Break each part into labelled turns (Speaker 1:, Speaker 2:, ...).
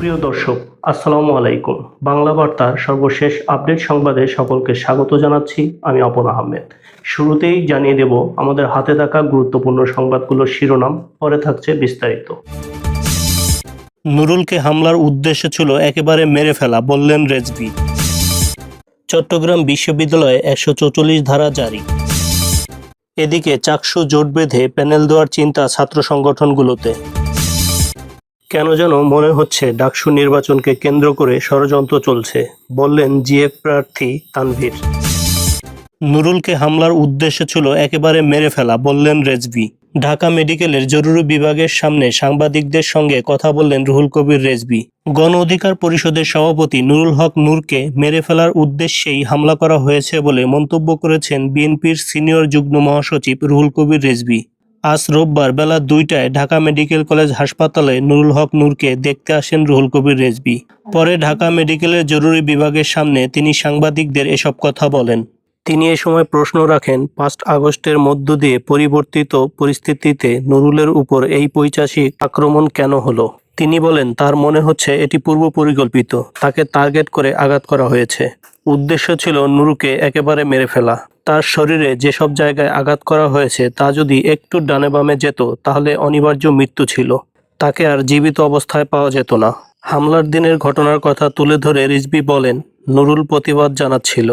Speaker 1: প্রিয় দর্শক আসসালামু আলাইকুম বাংলা বার্তার সর্বশেষ আপডেট সংবাদে সকলকে স্বাগত জানাচ্ছি আমি অপন আহমেদ শুরুতেই জানিয়ে দেব আমাদের হাতে থাকা গুরুত্বপূর্ণ সংবাদগুলোর শিরোনাম পরে থাকছে বিস্তারিত নুরুলকে হামলার উদ্দেশ্য ছিল একেবারে মেরে ফেলা বললেন রেজবি চট্টগ্রাম বিশ্ববিদ্যালয়ে একশো ধারা জারি এদিকে চাকসু জোট বেঁধে প্যানেল দেওয়ার চিন্তা ছাত্র সংগঠনগুলোতে কেন যেন মনে হচ্ছে ডাকসু নির্বাচনকে কেন্দ্র করে ষড়যন্ত্র চলছে বললেন জিএফ প্রার্থী তানভীর নুরুলকে হামলার উদ্দেশ্য ছিল একেবারে মেরে ফেলা বললেন রেজবি ঢাকা মেডিকেলের জরুরি বিভাগের সামনে সাংবাদিকদের সঙ্গে কথা বললেন রুহুল কবির রেজবি গণ অধিকার পরিষদের সভাপতি নুরুল হক নূরকে মেরে ফেলার উদ্দেশ্যেই হামলা করা হয়েছে বলে মন্তব্য করেছেন বিএনপির সিনিয়র যুগ্ম মহাসচিব রুহুল কবির রেজবি আজ রোববার বেলা দুইটায় ঢাকা মেডিকেল কলেজ হাসপাতালে নুরুল হক নূরকে দেখতে আসেন রুহুল কবির রেজবি পরে ঢাকা মেডিকেলের জরুরি বিভাগের সামনে তিনি সাংবাদিকদের এসব কথা বলেন তিনি এ সময় প্রশ্ন রাখেন পাঁচ আগস্টের মধ্য দিয়ে পরিবর্তিত পরিস্থিতিতে নুরুলের উপর এই পৈচাসিক আক্রমণ কেন হলো তিনি বলেন তার মনে হচ্ছে এটি পূর্ব পরিকল্পিত তাকে টার্গেট করে আঘাত করা হয়েছে উদ্দেশ্য ছিল নুরুকে একেবারে মেরে ফেলা তার শরীরে যেসব জায়গায় আঘাত করা হয়েছে তা যদি একটু ডানে বামে যেত তাহলে অনিবার্য মৃত্যু ছিল তাকে আর জীবিত অবস্থায় পাওয়া যেত না হামলার দিনের ঘটনার কথা তুলে ধরে রিজবি বলেন নুরুল প্রতিবাদ জানাচ্ছিল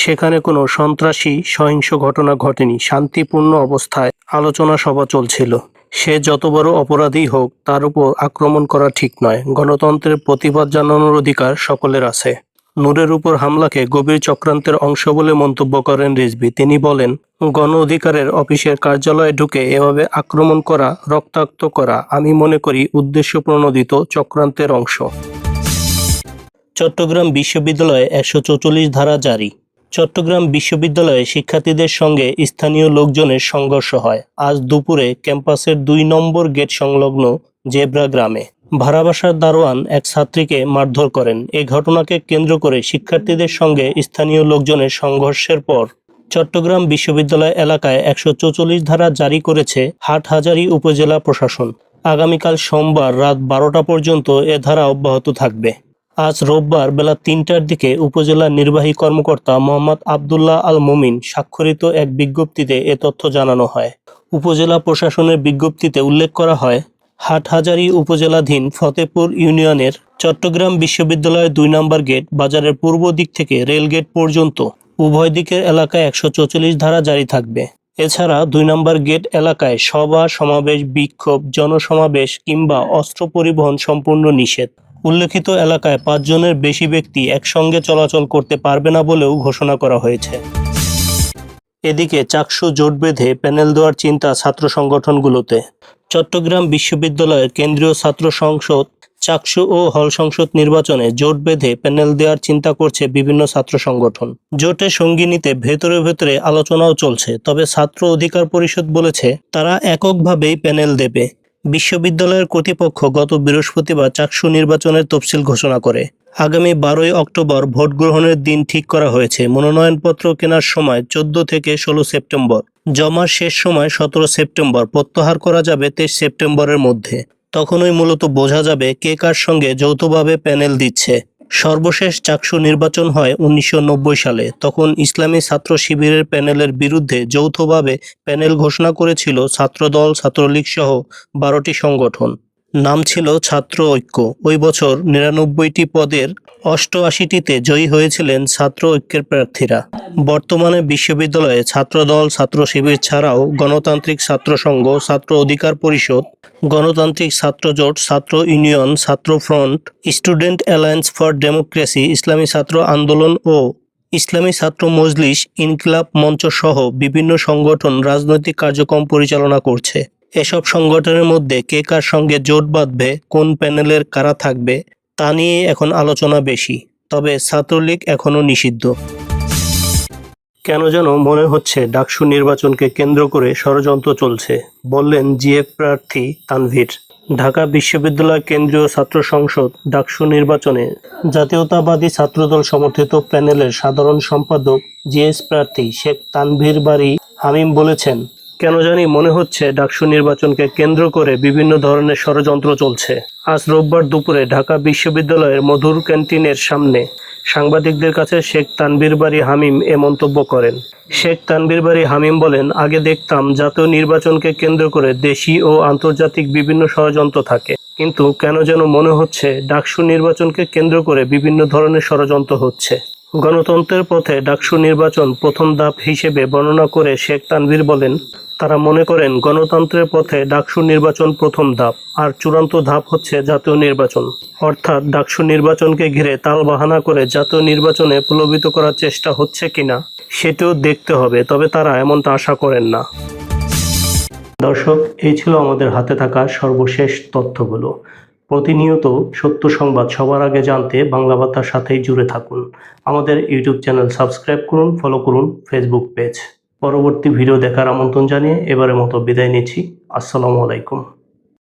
Speaker 1: সেখানে কোনো সন্ত্রাসী সহিংস ঘটনা ঘটেনি শান্তিপূর্ণ অবস্থায় আলোচনা সভা চলছিল সে যত বড় অপরাধী হোক তার উপর আক্রমণ করা ঠিক নয় গণতন্ত্রের প্রতিবাদ জানানোর অধিকার সকলের আছে নূরের উপর হামলাকে গভীর চক্রান্তের অংশ বলে মন্তব্য করেন রিজবি তিনি বলেন গণ অধিকারের অফিসের কার্যালয়ে ঢুকে এভাবে আক্রমণ করা রক্তাক্ত করা আমি মনে করি উদ্দেশ্য প্রণোদিত চক্রান্তের অংশ চট্টগ্রাম বিশ্ববিদ্যালয়ে একশো ধারা জারি চট্টগ্রাম বিশ্ববিদ্যালয়ে শিক্ষার্থীদের সঙ্গে স্থানীয় লোকজনের সংঘর্ষ হয় আজ দুপুরে ক্যাম্পাসের দুই নম্বর গেট সংলগ্ন জেব্রা গ্রামে ভাড়াবাসার দারোয়ান এক ছাত্রীকে মারধর করেন এ ঘটনাকে কেন্দ্র করে শিক্ষার্থীদের সঙ্গে স্থানীয় লোকজনের সংঘর্ষের পর চট্টগ্রাম বিশ্ববিদ্যালয় এলাকায় একশো ধারা জারি করেছে হাটহাজারি উপজেলা প্রশাসন আগামীকাল সোমবার রাত বারোটা পর্যন্ত এ ধারা অব্যাহত থাকবে আজ রোববার বেলা তিনটার দিকে উপজেলা নির্বাহী কর্মকর্তা মোহাম্মদ আবদুল্লাহ আল মুমিন স্বাক্ষরিত এক বিজ্ঞপ্তিতে এ তথ্য জানানো হয় উপজেলা প্রশাসনের বিজ্ঞপ্তিতে উল্লেখ করা হয় হাটহাজারী উপজেলাধীন ফতেপুর ইউনিয়নের চট্টগ্রাম বিশ্ববিদ্যালয়ের দুই নম্বর গেট বাজারের পূর্ব দিক থেকে রেলগেট পর্যন্ত উভয় দিকের এলাকায় একশো ধারা জারি থাকবে এছাড়া দুই নম্বর গেট এলাকায় সভা সমাবেশ বিক্ষোভ জনসমাবেশ কিংবা অস্ত্র পরিবহন সম্পূর্ণ নিষেধ উল্লেখিত এলাকায় পাঁচজনের বেশি ব্যক্তি একসঙ্গে চলাচল করতে পারবে না বলেও ঘোষণা করা হয়েছে এদিকে চাকসু জোট বেঁধে প্যানেল দেওয়ার চিন্তা ছাত্র সংগঠনগুলোতে চট্টগ্রাম বিশ্ববিদ্যালয়ের কেন্দ্রীয় ছাত্র সংসদ চাকসু ও হল সংসদ নির্বাচনে জোট বেঁধে প্যানেল দেওয়ার চিন্তা করছে বিভিন্ন ছাত্র সংগঠন জোটে সঙ্গী নিতে ভেতরে ভেতরে আলোচনাও চলছে তবে ছাত্র অধিকার পরিষদ বলেছে তারা এককভাবেই প্যানেল দেবে বিশ্ববিদ্যালয়ের কর্তৃপক্ষ গত বৃহস্পতিবার চাকসু নির্বাচনের তফসিল ঘোষণা করে আগামী বারোই অক্টোবর ভোট গ্রহণের দিন ঠিক করা হয়েছে মনোনয়নপত্র কেনার সময় চোদ্দ থেকে ষোলো সেপ্টেম্বর জমার শেষ সময় সতেরো সেপ্টেম্বর প্রত্যাহার করা যাবে তেইশ সেপ্টেম্বরের মধ্যে তখনই মূলত বোঝা যাবে কে কার সঙ্গে যৌথভাবে প্যানেল দিচ্ছে সর্বশেষ চাকসু নির্বাচন হয় উনিশশো সালে তখন ইসলামী ছাত্র শিবিরের প্যানেলের বিরুদ্ধে যৌথভাবে প্যানেল ঘোষণা করেছিল ছাত্রদল ছাত্রলীগ সহ বারোটি সংগঠন নাম ছিল ছাত্র ঐক্য ওই বছর নিরানব্বইটি পদের অষ্টআশিটিতে জয়ী হয়েছিলেন ছাত্র ঐক্যের প্রার্থীরা বর্তমানে বিশ্ববিদ্যালয়ে ছাত্রদল ছাত্র শিবির ছাড়াও গণতান্ত্রিক ছাত্র সংঘ ছাত্র অধিকার পরিষদ গণতান্ত্রিক ছাত্র জোট ছাত্র ইউনিয়ন ছাত্র front student alliance for democracy ইসলামী ছাত্র আন্দোলন ও ইসলামী ছাত্র মজলিস ইনকিলাব মঞ্চ সহ বিভিন্ন সংগঠন রাজনৈতিক কার্যক্রম পরিচালনা করছে এসব সংগঠনের মধ্যে কে কার সঙ্গে জোট বাঁধবে কোন প্যানেলের কারা থাকবে তা নিয়ে এখন আলোচনা বেশি তবে ছাত্রলীগ এখনও নিষিদ্ধ কেন যেন মনে হচ্ছে ডাকসু নির্বাচনকে কেন্দ্র করে ষড়যন্ত্র চলছে বললেন জিএফ প্রার্থী তানভীর ঢাকা বিশ্ববিদ্যালয় কেন্দ্রীয় ছাত্র সংসদ ডাকসু নির্বাচনে জাতীয়তাবাদী ছাত্রদল সমর্থিত প্যানেলের সাধারণ সম্পাদক জিএস প্রার্থী শেখ তানভীর বাড়ি হামিম বলেছেন কেন জানি মনে হচ্ছে ডাকসু নির্বাচনকে কেন্দ্র করে বিভিন্ন ধরনের ষড়যন্ত্র চলছে আজ রোববার দুপুরে ঢাকা বিশ্ববিদ্যালয়ের মধুর ক্যান্টিনের সামনে সাংবাদিকদের কাছে শেখ তানবির বাড়ি হামিম এ মন্তব্য করেন শেখ তানবির বাড়ি হামিম বলেন আগে দেখতাম জাতীয় নির্বাচনকে কেন্দ্র করে দেশি ও আন্তর্জাতিক বিভিন্ন ষড়যন্ত্র থাকে কিন্তু কেন যেন মনে হচ্ছে ডাকসু নির্বাচনকে কেন্দ্র করে বিভিন্ন ধরনের ষড়যন্ত্র হচ্ছে গণতন্ত্রের পথে ডাকসু নির্বাচন প্রথম ধাপ হিসেবে বর্ণনা করে শেখ তানভীর বলেন তারা মনে করেন গণতন্ত্রের পথে ডাকসু নির্বাচন প্রথম ধাপ আর চূড়ান্ত ধাপ হচ্ছে জাতীয় নির্বাচন অর্থাৎ ডাকসু নির্বাচনকে ঘিরে তাল বাহানা করে জাতীয় নির্বাচনে প্রলোভিত করার চেষ্টা হচ্ছে কিনা সেটিও দেখতে হবে তবে তারা এমনটা আশা করেন না দর্শক এই ছিল আমাদের হাতে থাকা সর্বশেষ তথ্যগুলো প্রতিনিয়ত সত্য সংবাদ সবার আগে জানতে বাংলা বার্তার সাথেই জুড়ে থাকুন আমাদের ইউটিউব চ্যানেল সাবস্ক্রাইব করুন ফলো করুন ফেসবুক পেজ পরবর্তী ভিডিও দেখার আমন্ত্রণ জানিয়ে এবারের মতো বিদায় নিচ্ছি আসসালামু আলাইকুম